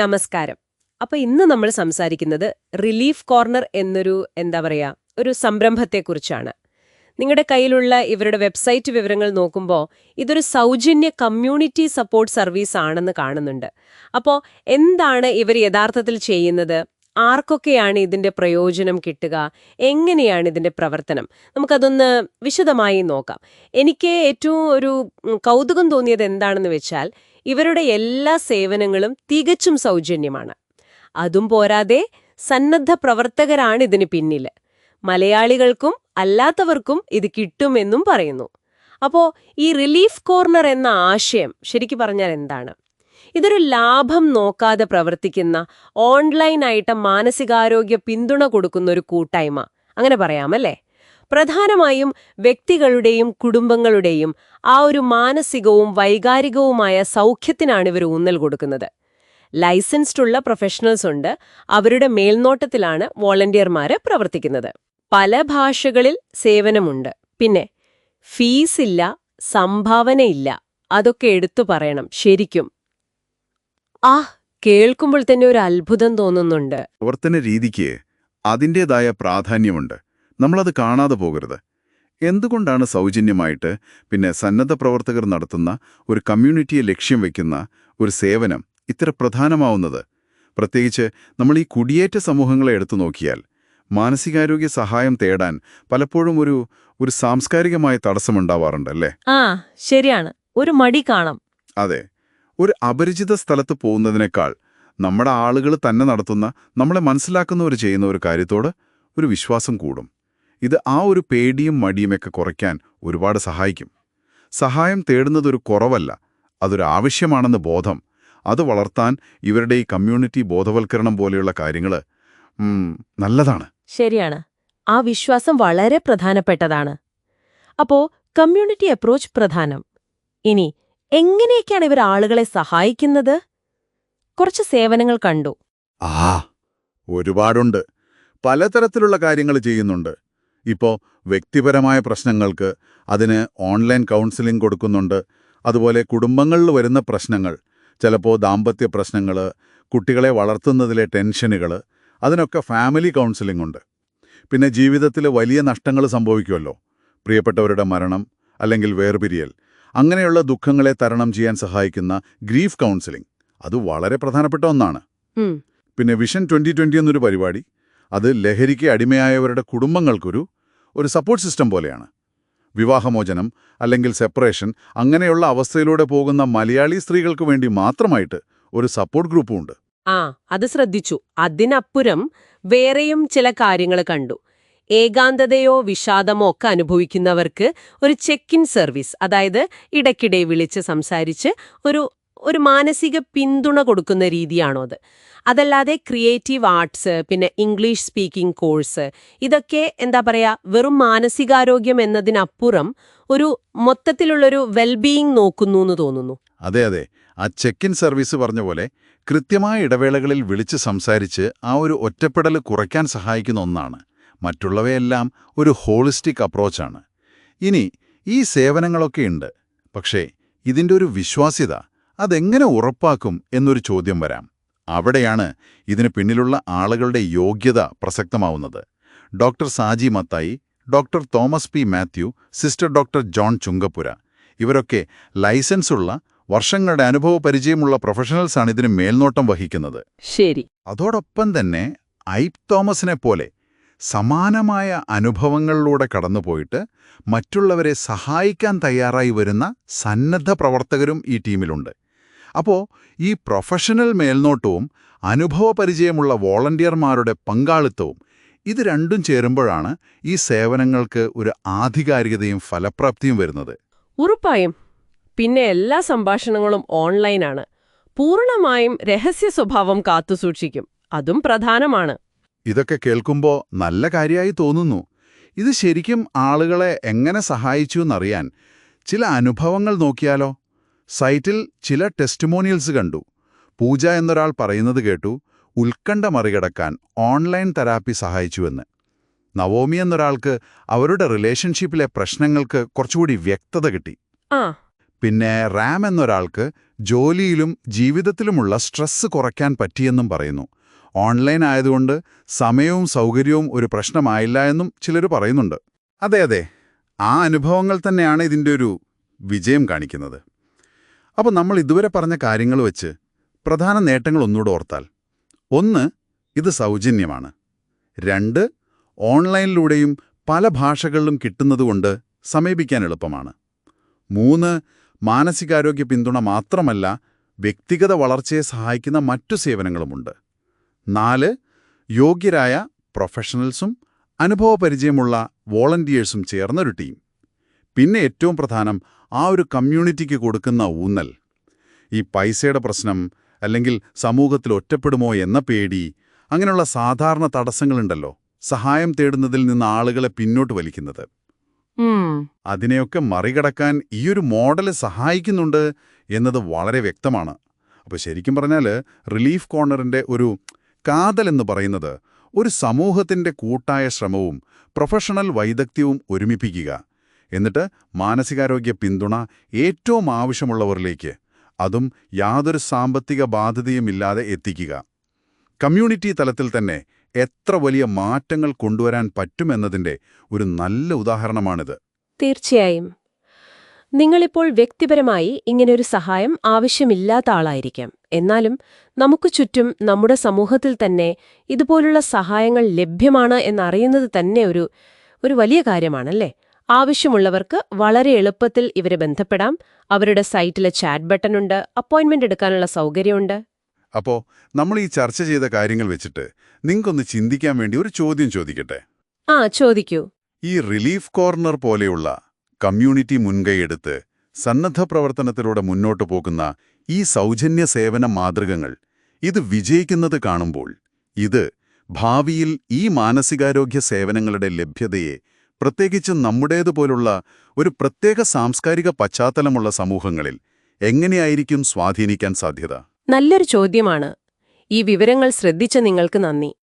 നമസ്കാരം. അപ്പൊ ഇന്ന് നമ്മൾ സംസാരിക്കുന്നത് റിലീഫ് കോർണർ എന്നൊരു എന്താ പറയാ ഒരു സംരംഭത്തെക്കുറിച്ചാണ്. നിങ്ങളുടെ കയ്യിലുള്ള ഇവരുടെ വെബ്സൈറ്റ് വിവരങ്ങൾ നോക്കുമ്പോൾ ഇതൊരു സൗജന്യ കമ്മ്യൂണിറ്റി സപ്പോർട്ട് സർവീസ് ആണെന്ന് കാണുന്നുണ്ട്. അപ്പോൾ എന്താണ് ഇവർ യഥാർത്ഥത്തിൽ ചെയ്യുന്നത്? ആർക്കൊക്കെയാണ് ഇതിന്റെ പ്രയോജനം കിട്ടുക? എങ്ങനെയാണ് ഇതിന്റെ പ്രവർത്തനം? നമുക്കതൊന്ന് വിശദമായി നോക്കാം. എനിക്ക് ഏറ്റവും ഒരു കൗതുകം തോന്നിയത് എന്താണെന്ന് വെച്ചാൽ ഇവരുടെ എല്ലാ സേവനങ്ങളും തികച്ചും സൗജന്യമാണ്. അതും പോരാതെ സന്നദ്ധ പ്രവർത്തകരാണ് ഇതിന് പിന്നിൽ മലയാളികൾക്കും അല്ലാത്തവർക്കും ഇത് കിട്ടുമെന്നും പറയുന്നു. അപ്പോൾ ഈ റിലീഫ് കോർണർ എന്ന ആശയം ശരിക്കു പറഞ്ഞാൽ എന്താണ്? ഇതൊരു ലാഭം നോക്കാതെ പ്രവർത്തിക്കുന്ന ഓൺലൈനായിട്ട് മാനസികാരോഗ്യ പിന്തുണ കൊടുക്കുന്ന ഒരു കൂട്ടായ്മ. അങ്ങനെ പറയാമല്ലേ? പ്രധാനമായും വ്യക്തികളുടെയും കുടുംബങ്ങളുടെയും ആ ഒരു മാനസികവും വൈകാരികവുമായ സൗഖ്യത്തിനാണ് ഇവർ ഊന്നൽ കൊടുക്കുന്നത്. ലൈസൻസ്ഡ് ഉള്ള പ്രൊഫഷണൽസ് ഉണ്ട്. അവരുടെ മേൽനോട്ടത്തിലാണ് വോളണ്ടിയർമാര് പ്രവർത്തിക്കുന്നത്. പല ഭാഷകളിൽ സേവനമുണ്ട്. പിന്നെ ഫീസില്ല സംഭാവനയില്ല അതൊക്കെ എടുത്തു പറയണം. ശരിക്കും. ആ കേൾക്കുമ്പോൾ തന്നെ ഒരു അത്ഭുതം തോന്നുന്നുണ്ട്. പ്രവർത്തന രീതിക്ക് അതിന്റേതായ പ്രാധാന്യമുണ്ട്. നമ്മളത് കാണാതെ പോകരുത്. എന്തുകൊണ്ടാണ് സൗജന്യമായിട്ട് പിന്നെ സന്നദ്ധ പ്രവർത്തകർ നടത്തുന്ന ഒരു കമ്മ്യൂണിറ്റിയെ ലക്ഷ്യം വയ്ക്കുന്ന ഒരു സേവനം ഇത്ര പ്രധാനമാവുന്നത്? പ്രത്യേകിച്ച് നമ്മൾ ഈ കുടിയേറ്റ സമൂഹങ്ങളെ എടുത്തു നോക്കിയാൽ മാനസികാരോഗ്യ സഹായം തേടാൻ പലപ്പോഴും ഒരു ഒരു സാംസ്കാരികമായ തടസ്സമുണ്ടാവാറുണ്ട് അല്ലേ? ആ ശരിയാണ്. ഒരു മടി കാണാം. അതെ. ഒരു അപരിചിത സ്ഥലത്ത് പോകുന്നതിനേക്കാൾ നമ്മുടെ ആളുകൾ തന്നെ നടത്തുന്ന നമ്മളെ മനസ്സിലാക്കുന്നവർ ചെയ്യുന്ന ഒരു കാര്യത്തോട് ഒരു വിശ്വാസം കൂടും. ഇത് ആ ഒരു പേടിയും മടിയുമൊക്കെ കുറയ്ക്കാൻ ഒരുപാട് സഹായിക്കും. സഹായം തേടുന്നതൊരു കുറവല്ല അതൊരു ആവശ്യമാണെന്ന് ബോധം. അത് വളർത്താൻ ഇവരുടെ ഈ കമ്മ്യൂണിറ്റി ബോധവൽക്കരണം പോലെയുള്ള കാര്യങ്ങൾ നല്ലതാണ്. ശരിയാണ്. ആ വിശ്വാസം വളരെ പ്രധാനപ്പെട്ടതാണ്. അപ്പോ കമ്മ്യൂണിറ്റി അപ്രോച്ച് പ്രധാനം. ഇനി എങ്ങനെയൊക്കെയാണ് ഇവർ ആളുകളെ സഹായിക്കുന്നത്? കുറച്ച് സേവനങ്ങൾ കണ്ടു. ആ ഒരുപാടുണ്ട്. പലതരത്തിലുള്ള കാര്യങ്ങൾ ചെയ്യുന്നുണ്ട്. ഇപ്പോ വ്യക്തിപരമായ പ്രശ്നങ്ങൾക്ക് അതിന് ഓൺലൈൻ കൗൺസിലിംഗ് കൊടുക്കുന്നുണ്ട്. അതുപോലെ കുടുംബങ്ങളിൽ വരുന്ന പ്രശ്നങ്ങൾ ചിലപ്പോൾ ദാമ്പത്യ പ്രശ്നങ്ങൾ കുട്ടികളെ വളർത്തുന്നതിലെ ടെൻഷനുകൾ അതിനൊക്കെ ഫാമിലി കൗൺസിലിംഗ് ഉണ്ട്. പിന്നെ ജീവിതത്തിൽ വലിയ നഷ്ടങ്ങൾ സംഭവിക്കുമല്ലോ പ്രിയപ്പെട്ടവരുടെ മരണം അല്ലെങ്കിൽ വേർപിരിയൽ. അങ്ങനെയുള്ള ദുഃഖങ്ങളെ തരണം ചെയ്യാൻ സഹായിക്കുന്ന ഗ്രീഫ് കൗൺസിലിംഗ്. അത് വളരെ പ്രധാനപ്പെട്ട ഒന്നാണ്. പിന്നെ വിഷൻ ട്വന്റി ട്വന്റി എന്നൊരു പരിപാടി. അത് ലഹരിക്ക് അടിമയായവരുടെ കുടുംബങ്ങൾക്കൊരു ഒരു സപ്പോർട്ട് സിസ്റ്റം പോലെയാണ്. വിവാഹമോചനം അല്ലെങ്കിൽ സെപ്പറേഷൻ അങ്ങനെയുള്ള അവസ്ഥയിലൂടെ പോകുന്ന മലയാളി സ്ത്രീകൾക്ക് വേണ്ടി മാത്രമായിട്ട് ഒരു സപ്പോർട്ട് ഗ്രൂപ്പും ഉണ്ട്. ആ അത് ശ്രദ്ധിച്ചു. അതിനപ്പുറം വേറെയും ചില കാര്യങ്ങൾ കണ്ടു. ഏകാന്തതയോ വിഷാദമോ ഒക്കെ അനുഭവിക്കുന്നവർക്ക് ഒരു ചെക്ക് ഇൻ സർവീസ് അതായത് ഇടയ്ക്കിടെ വിളിച്ച് സംസാരിച്ച് ഒരു ഒരു മാനസിക പിന്തുണ കൊടുക്കുന്ന രീതിയാണോ അത്? അതല്ലാതെ ക്രിയേറ്റീവ് ആർട്സ് പിന്നെ ഇംഗ്ലീഷ് സ്പീക്കിംഗ് കോഴ്സ് ഇതൊക്കെ എന്താ പറയുക വെറും മാനസികാരോഗ്യം എന്നതിനപ്പുറം ഒരു മൊത്തത്തിലുള്ളൊരു വെൽബീയിങ് നോക്കുന്നു എന്ന് തോന്നുന്നു. അതെ അതെ. ആ ചെക്ക് ഇൻ സർവീസ് പറഞ്ഞ പോലെ കൃത്യമായ ഇടവേളകളിൽ വിളിച്ച് സംസാരിച്ച് ആ ഒരു ഒറ്റപ്പെടൽ കുറയ്ക്കാൻ സഹായിക്കുന്ന ഒന്നാണ്. മറ്റുള്ളവയെല്ലാം ഒരു ഹോളിസ്റ്റിക് അപ്രോച്ചാണ് ഇനി ഈ സേവനങ്ങളൊക്കെ ഉണ്ട്. പക്ഷേ ഇതിന്റെ ഒരു വിശ്വാസ്യത അതെങ്ങനെ ഉറപ്പാക്കും എന്നൊരു ചോദ്യം വരാം. അവിടെയാണ് ഇതിന് പിന്നിലുള്ള ആളുകളുടെ യോഗ്യത പ്രസക്തമാവുന്നത്. Doctor Saji Mathai doctor Thomas P Mathew sister doctor John Chungappura. ഇവരൊക്കെ ലൈസൻസുള്ള വർഷങ്ങളുടെ അനുഭവ പരിചയമുള്ള പ്രൊഫഷണൽസാണ് ഇതിന് മേൽനോട്ടം വഹിക്കുന്നത്. ശരി. അതോടൊപ്പം തന്നെ ഐപ് തോമസിനെ പോലെ സമാനമായ അനുഭവങ്ങളിലൂടെ കടന്നുപോയിട്ട് മറ്റുള്ളവരെ സഹായിക്കാൻ തയ്യാറായി വരുന്ന സന്നദ്ധ പ്രവർത്തകരും ഈ ടീമിലുണ്ട്. അപ്പോൾ ഈ പ്രൊഫഷണൽ മേൽനോട്ടവും അനുഭവപരിചയമുള്ള വോളണ്ടിയർമാരുടെ പങ്കാളിത്തവും ഇത് രണ്ടും ചേരുമ്പോഴാണ് ഈ സേവനങ്ങൾക്ക് ഒരു ആധികാരികതയും ഫലപ്രാപ്തിയും വരുന്നത്. ഉറപ്പായും. പിന്നെ എല്ലാ സംഭാഷണങ്ങളും ഓൺലൈനാണ്. പൂർണമായും രഹസ്യ സ്വഭാവം കാത്തുസൂക്ഷിക്കും അതും പ്രധാനമാണ്. ഇതൊക്കെ കേൾക്കുമ്പോൾ നല്ല കാര്യമായി തോന്നുന്നു. ഇത് ശരിക്കും ആളുകളെ എങ്ങനെ സഹായിച്ചു എന്നറിയാൻ ചില അനുഭവങ്ങൾ നോക്കിയാലോ? സൈറ്റിൽ ചില ടെസ്റ്റിമോണിയൽസ് കണ്ടു. പൂജ എന്നൊരാൾ പറയുന്നത് കേട്ടു ഉത്കണ്ഠ മറികടക്കാൻ ഓൺലൈൻ തെറാപ്പി സഹായിച്ചുവെന്ന്. നവോമി എന്നൊരാൾക്ക് അവരുടെ റിലേഷൻഷിപ്പിലെ പ്രശ്നങ്ങൾക്ക് കുറച്ചുകൂടി വ്യക്തത കിട്ടി. പിന്നെ റാം എന്നൊരാൾക്ക് ജോലിയിലും ജീവിതത്തിലുമുള്ള സ്ട്രെസ് കുറയ്ക്കാൻ പറ്റിയെന്നും പറയുന്നു. ഓൺലൈൻ ആയതുകൊണ്ട് സമയവും സൗകര്യവും ഒരു പ്രശ്നമായില്ല എന്നും ചിലർ പറയുന്നുണ്ട്. അതെ അതെ. ആ അനുഭവങ്ങൾ തന്നെയാണ് ഇതിന്റെ ഒരു വിജയം കാണിക്കുന്നത്. അപ്പോൾ നമ്മൾ ഇതുവരെ പറഞ്ഞ കാര്യങ്ങൾ വെച്ച് പ്രധാന നേട്ടങ്ങൾ ഒന്നുകൂടെ ഓർത്താൽ. ഒന്ന് ഇത് സൗജന്യമാണ്. രണ്ട് ഓൺലൈനിലൂടെയും പല ഭാഷകളിലും കിട്ടുന്നതുകൊണ്ട് സമീപിക്കാൻ എളുപ്പമാണ്. മൂന്ന് മാനസികാരോഗ്യ പിന്തുണ മാത്രമല്ല വ്യക്തിഗത വളർച്ചയെ സഹായിക്കുന്ന മറ്റു സേവനങ്ങളുമുണ്ട്. നാല് യോഗ്യരായ പ്രൊഫഷണൽസും അനുഭവപരിചയമുള്ള വോളണ്ടിയേഴ്സും ചേർന്നൊരു ടീം പിന്നെ ഏറ്റവും പ്രധാനം ആ ഒരു കമ്മ്യൂണിറ്റിക്ക് കൊടുക്കുന്ന ഊന്നൽ. ഈ പൈസയുടെ പ്രശ്നം അല്ലെങ്കിൽ സമൂഹത്തിൽ ഒറ്റപ്പെടുമോ എന്ന പേടി അങ്ങനെയുള്ള സാധാരണ തടസ്സങ്ങളുണ്ടല്ലോ സഹായം തേടുന്നതിൽ നിന്ന് ആളുകളെ പിന്നോട്ട് വലിക്കുന്നത്. അതിനെയൊക്കെ മറികടക്കാൻ ഈയൊരു മോഡൽ സഹായിക്കുന്നുണ്ട് എന്നത് വളരെ വ്യക്തമാണ്. അപ്പോൾ ശരിക്കും പറഞ്ഞാൽ റിലീഫ് കോർണറിന്റെ ഒരു കാതൽ എന്ന് പറയുന്നത് ഒരു സമൂഹത്തിന്റെ കൂട്ടായ ശ്രമവും പ്രൊഫഷണൽ വൈദഗ്ധ്യവും ഒരുമിപ്പിക്കുക എന്നിട്ട് മാനസികാരോഗ്യ പിന്തുണ ഏറ്റവും ആവശ്യമുള്ളവരിലേക്ക് അതും യാതൊരു സാമ്പത്തിക ബാധ്യതയുമില്ലാതെ എത്തിക്കുക. കമ്മ്യൂണിറ്റി തലത്തിൽ തന്നെ എത്ര വലിയ മാറ്റങ്ങൾ കൊണ്ടുവരാൻ പറ്റുമെന്നതിന്റെ ഒരു നല്ല ഉദാഹരണമാണിത്. തീർച്ചയായും. നിങ്ങളിപ്പോൾ വ്യക്തിപരമായി ഇങ്ങനെയൊരു സഹായം ആവശ്യമില്ലാത്ത ആളായിരിക്കാം. എന്നാലും നമുക്ക് ചുറ്റും നമ്മുടെ സമൂഹത്തിൽ തന്നെ ഇതുപോലുള്ള സഹായങ്ങൾ ലഭ്യമാണ് എന്നറിയുന്നത് തന്നെ ഒരു ഒരു വലിയ കാര്യമാണല്ലേ? ആവശ്യമുള്ളവർക്ക് വളരെ എളുപ്പത്തിൽ ഇവരെ ബന്ധപ്പെടാം. അവരുടെ സൈറ്റിലെ ചാറ്റ് ബട്ടണുണ്ട് അപ്പോയിന്റ്മെന്റ് എടുക്കാനുള്ള സൗകര്യമുണ്ട്. അപ്പോ നമ്മൾ ഈ ചർച്ച ചെയ്ത കാര്യങ്ങൾ വെച്ചിട്ട് നിങ്ങൾക്കൊന്ന് ചിന്തിക്കാൻ വേണ്ടി ഒരു ചോദ്യം ചോദിക്കട്ടെ? ആ ചോദിക്കൂ. ഈ റിലീഫ് കോർണർ പോലെയുള്ള കമ്മ്യൂണിറ്റി മുൻകൈയെടുത്ത് സന്നദ്ധ പ്രവർത്തനത്തിലൂടെ മുന്നോട്ടു പോകുന്ന ഈ സൗജന്യ സേവന മാതൃകങ്ങൾ ഇത് വിജയിക്കുന്നത് കാണുമ്പോൾ ഇത് ഭാവിയിൽ ഈ മാനസികാരോഗ്യ സേവനങ്ങളുടെ ലഭ്യതയെ പ്രത്യേകിച്ച് നമ്മുടേതുപോലുള്ള ഒരു പ്രത്യേക സാംസ്കാരിക പശ്ചാത്തലമുള്ള സമൂഹങ്ങളിൽ എങ്ങനെയായിരിക്കും സ്വാധീനിക്കാൻ സാധ്യത? നല്ലൊരു ചോദ്യമാണ്. ഈ വിവരങ്ങൾ ശ്രദ്ധിച്ച നിങ്ങൾക്ക് നന്ദി.